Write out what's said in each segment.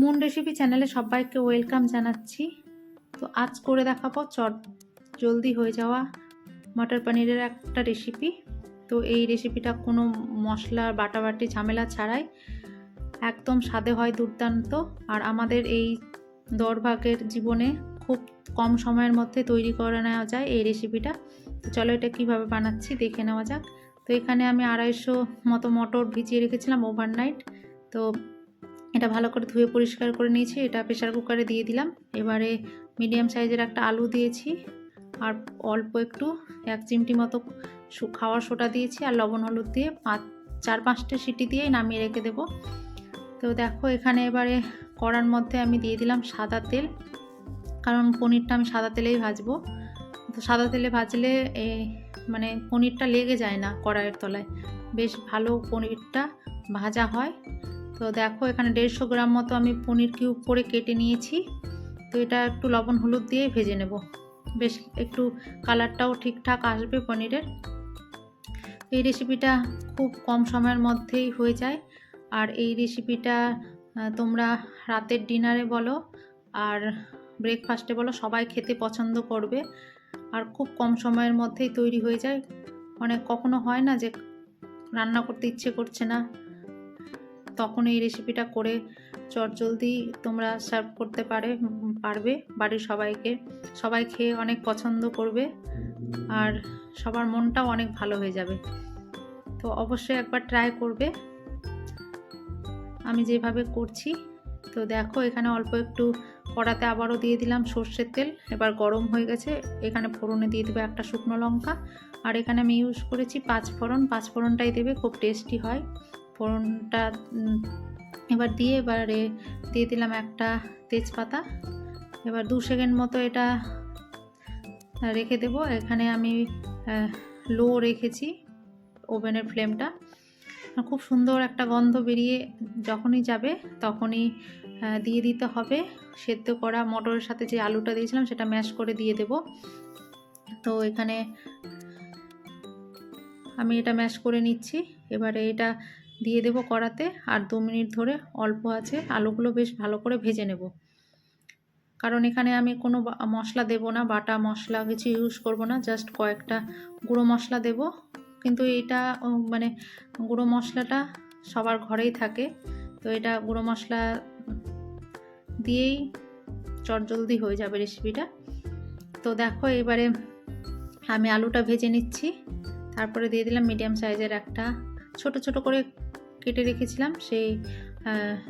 Moon recipe চ্যানেলে সবাইকে welcome জানাচ্ছি। তো আজ করে দেখাবো চট জলদি হয়ে যাওয়া মটর পনিরের একটা রেসিপি তো এই রেসিপিটা কোনো মশলা, বাটাবাটি, ঝামেলা ছাড়াই একদম স্বাদে হয় দুর্দান্ত। আর আমাদের এই দরভাগের জীবনে খুব কম সময়ের মধ্যে তৈরি করে নেওয়া যায় এই রেসিপিটা তো চলো এটা কীভাবে বানাচ্ছি দেখে নেওয়া যাক। তো এখানে আমি আড়াইশো মতো মটর ভিজিয়ে রেখেছিলাম ওভারনাইট তো এটা ভালো করে ধুয়ে পরিষ্কার করে নিয়েছি। এটা প্রেশার কুকারে দিয়ে দিলাম। এবারে মিডিয়াম সাইজের একটা আলু দিয়েছি। আর অল্প একটু এক চিমটি মতো খাওয়ার সোটা দিয়েছি আর লবণ হলুদ দিয়ে পাঁচ চার পাঁচটা সিটি দিয়েই নামিয়ে রেখে দেবো। তো দেখো এখানে এবারে কড়ার মধ্যে আমি দিয়ে দিলাম সাদা তেল। কারণ পনিরটা আমি সাদা তেলেই ভাজবো। তো সাদা তেলে ভাজলে এ, মানে পনিরটা লেগে যায় না কড়াইয়ের তলায়। বেশ ভালো পনিরটা ভাজা হয়। তো দেখো, এখানে দেড়শো গ্রাম মতো আমি পনির কিউব করে কেটে নিয়েছি। তো এটা একটু লবণ হলুদ দিয়ে ভেজে নেব। বেশ একটু কালারটাও ঠিকঠাক আসবে পনিরের। এই রেসিপিটা খুব কম সময়ের মধ্যেই হয়ে যায়। আর এই রেসিপিটা তোমরা রাতের ডিনারে বলো আর ব্রেকফাস্টে বলো, সবাই খেতে পছন্দ করবে। আর খুব কম সময়ের মধ্যেই তৈরি হয়ে যায়। অনেক কখনো হয় না যে রান্না করতে ইচ্ছে করছে না। তখন এই রেসিপিটা করে চটজলদি তোমরা সার্ভ করতে পারে, পারবে বাড়ির সবাইকে। সবাই খেয়ে অনেক পছন্দ করবে আর সবার মনটাও অনেক ভালো হয়ে যাবে। তো অবশ্যই একবার ট্রাই করবে। আমি যেভাবে করছি, তো দেখো এখানে অল্প একটু কড়াতে আবারও দিয়ে দিলাম সর্ষের তেল। এবার গরম হয়ে গেছে, এখানে ফোড়নে দিয়ে দেবে একটা শুকনো লঙ্কা। আর এখানে আমি ইউজ করেছি পাঁচ ফোড়ন পাঁচ ফোড়নটাই দেবে, খুব টেস্টি হয়। ফোড়নটা এবার দিয়ে এবারে দিয়ে দিলাম একটা তেজপাতা। এবার দু সেকেন্ড মতো এটা রেখে দেব। এখানে আমি লো রেখেছি ওভেনের ফ্লেমটা। খুব সুন্দর একটা গন্ধ বেরিয়ে যখনই যাবে তখনই দিয়ে দিতে হবে। সেদ্ধ করা মটরের সাথে যে আলুটা দিয়েছিলাম সেটা ম্যাশ করে দিয়ে দেব। তো এখানে আমি এটা ম্যাশ করে নিচ্ছি। এবারে এটা দিয়ে দেব কড়াতে আর দু মিনিট ধরে অল্প আছে। আলুগুলো বেশ ভালো করে ভেজে নেব। কারণ এখানে আমি কোনো মশলা দেব না, বাটা মশলা কিছু ইউজ করব না জাস্ট কয়েকটা গুঁড়ো মশলা দেব। কিন্তু এটা মানে গুঁড়ো মশলাটা সবার ঘরেই থাকে। তো এটা গুঁড়ো মশলা দিয়েই চটজলদি হয়ে যাবে রেসিপিটা তো দেখো এবারে আমি আলুটা ভেজে নিচ্ছি। তারপরে দিয়ে দিলাম মিডিয়াম সাইজের একটা ছোট ছোট করে কেটে রেখেছিলাম, সেই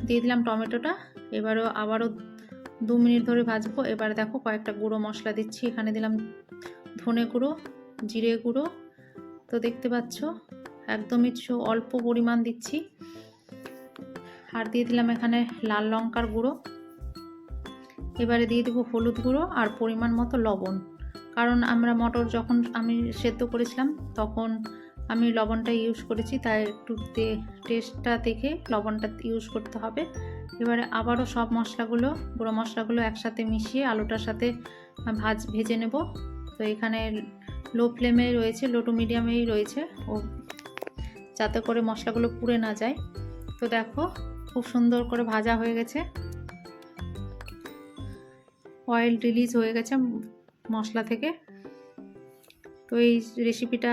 দিয়ে দিলাম টমেটোটা। এবারও আবারও দু মিনিট ধরে ভাজবো। এবারে দেখো কয়েকটা গুঁড়ো মশলা দিচ্ছি। এখানে দিলাম ধনে গুঁড়ো, জিরে গুঁড়ো। তো দেখতে পাচ্ছ, একদমই অল্প পরিমাণ দিচ্ছি। আর দিয়ে দিলাম এখানে লাল লঙ্কার গুঁড়ো। এবারে দিয়ে দেবো হলুদ গুঁড়ো আর পরিমাণ মতো লবণ। কারণ আমরা মটর যখন আমি সেদ্ধ করেছিলাম, তখন আমি লবণটা ইউজ করেছি, তাই একটু টেস্টটা দেখে লবণটা ইউজ করতে হবে। এবারে আবারও সব মশলাগুলো, গুঁড়ো মশলাগুলো একসাথে মিশিয়ে আলুটার সাথে ভাজ, ভেজে নেব। তো এখানে লো ফ্লেমে রয়েছে লো টু মিডিয়ামেই রয়েছে। ও, যাতে করে মশলাগুলো পুড়ে না যায়। তো দেখো, খুব সুন্দর করে ভাজা হয়ে গেছে। অয়েল রিলিজ হয়ে গেছে মশলা থেকে। তো এই রেসিপিটা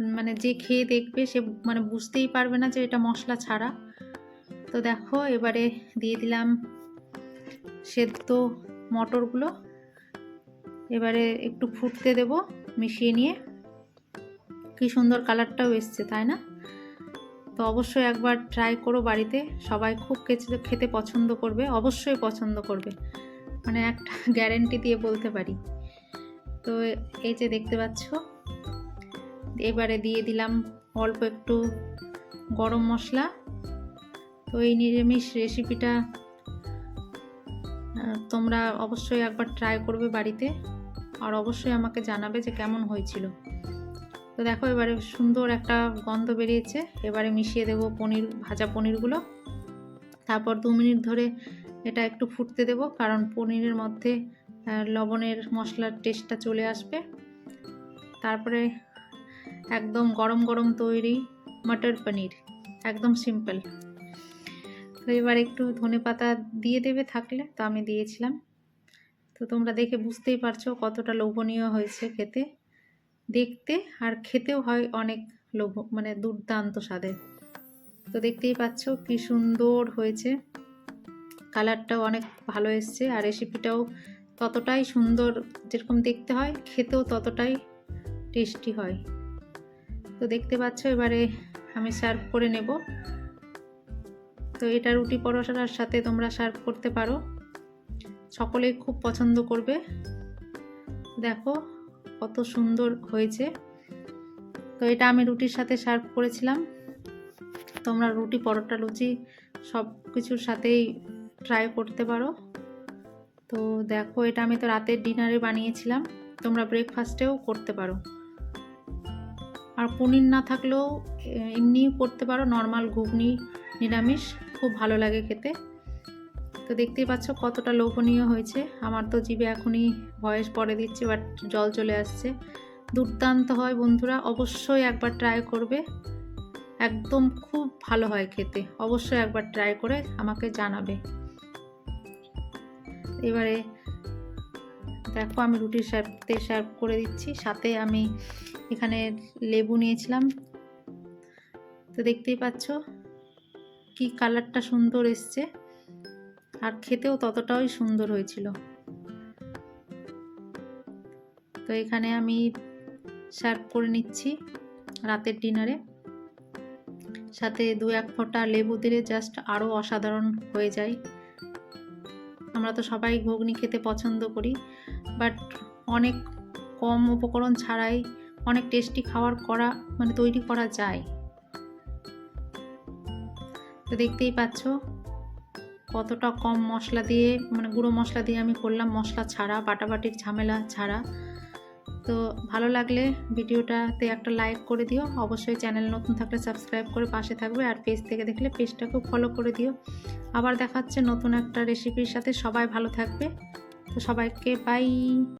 মানে যে খেয়ে দেখবে সে মানে বুঝতেই পারবে না যে এটা মশলা ছাড়া। তো দেখো, এবারে দিয়ে দিলাম সেদ্ধ মটরগুলো। এবারে একটু ফুটতে দেব মিশিয়ে নিয়ে। কি সুন্দর কালারটাও এসছে, তাই না? তো অবশ্যই একবার ট্রাই করো বাড়িতে। সবাই খুব খেতে খেতে পছন্দ করবে, অবশ্যই পছন্দ করবে। মানে একটা গ্যারেন্টি দিয়ে বলতে পারি। তো এই যে দেখতে পাচ্ছ এবারে দিয়ে দিলাম অল্প একটু গরম মশলা। তো এই নিরামিষ রেসিপিটা তোমরা অবশ্যই একবার ট্রাই করবে বাড়িতে আর অবশ্যই আমাকে জানাবে যে কেমন হয়েছিল। তো দেখো এবারে সুন্দর একটা গন্ধ বেরিয়েছে। এবারে মিশিয়ে দেবো পনির, ভাজা পনিরগুলো। তারপর দু মিনিট ধরে এটা একটু ফুটতে দেব কারণ পনিরের মধ্যে লবণের মশলার টেস্টটা চলে আসবে। তারপরে একদম গরম গরম তৈরি মটর পনির, একদম সিম্পল তো এবার একটু ধনে পাতা দিয়ে দেবে থাকলে, তো আমি দিয়েছিলাম। তো তোমরা দেখে বুঝতেই পারছ কতটা লোভনীয় হয়েছে খেতে। দেখতে আর খেতেও হয় অনেক লোভ মানে দুর্দান্ত স্বাদের। তো দেখতেই পাচ্ছ কি সুন্দর হয়েছে। কালারটাও অনেক ভালো এসছে আর রেসিপিটাও ততটাই সুন্দর যেরকম দেখতে হয়, খেতেও ততটাই টেস্টি হয়। তো দেখতে পাচ্ছ, এবারে আমি সার্ভ করে নেব। তো এটা রুটি পরোটার সাথে তোমরা সার্ভ করতে পারো। সকলেই খুব পছন্দ করবে। দেখো কত সুন্দর হয়েছে। তো এটা আমি রুটির সাথে সার্ভ করেছিলাম। তোমরা রুটি, পরোটা, লুচি সব কিছুর সাথেই ট্রাই করতে পারো। তো দেখো এটা আমি তো রাতের ডিনারে বানিয়েছিলাম। তোমরা ব্রেকফাস্টেও করতে পারো। আর পনির না থাকলেও এমনিও করতে পারো। নর্মাল ঘুগনি, নিরামিষ, খুব ভালো লাগে খেতে। তো দেখতেই পাচ্ছ কতটা লোভনীয় হয়েছে। আমার তো জিভে এখনই ভয়েস পরে দিচ্ছে বাট জল চলে আসছে। দুর্দান্ত হয় বন্ধুরা, অবশ্যই একবার ট্রাই করবে। একদম খুব ভালো হয় খেতে, অবশ্যই একবার ট্রাই করে আমাকে জানাবে। এবারে দেখো আমি রুটির সাথে সার্ভ করে দিচ্ছি। সাথে আমি এখানে লেবু নিয়েছিলাম। তো দেখতেই পাচ্ছ কি কালারটা সুন্দর এসছে। আর খেতেও ততটাই সুন্দর হয়েছিল। তো এখানে আমি সার্ভ করে নিচ্ছি রাতের ডিনারে। সাথে দু এক ফোঁটা লেবু দিলে জাস্ট আরও অসাধারণ হয়ে যায়। আমরা তো সবাই ঘুগনি খেতে পছন্দ করি বাট অনেক কম উপকরণ ছাড়াই অনেক টেস্টি খাবার করা মানে তৈরি করা যায়। তো দেখতেই পাচ্ছ কতটা কম মশলা দিয়ে মানে গুঁড়ো মশলা দিয়ে আমি করলাম। মশলা ছাড়া, বাটাবাটির ঝামেলা ছাড়া। তো ভালো লাগলে ভিডিওটাতে একটা লাইক করে দিও। অবশ্যই চ্যানেল নতুন থাকলে সাবস্ক্রাইব করে পাশে থাকবে আর পেজ থেকে দেখলে পেজটাকেও ফলো করে দিও। আবার দেখাচ্ছে নতুন একটা রেসিপির সাথে সবাই ভালো থাকবে। তো সবাইকে বাই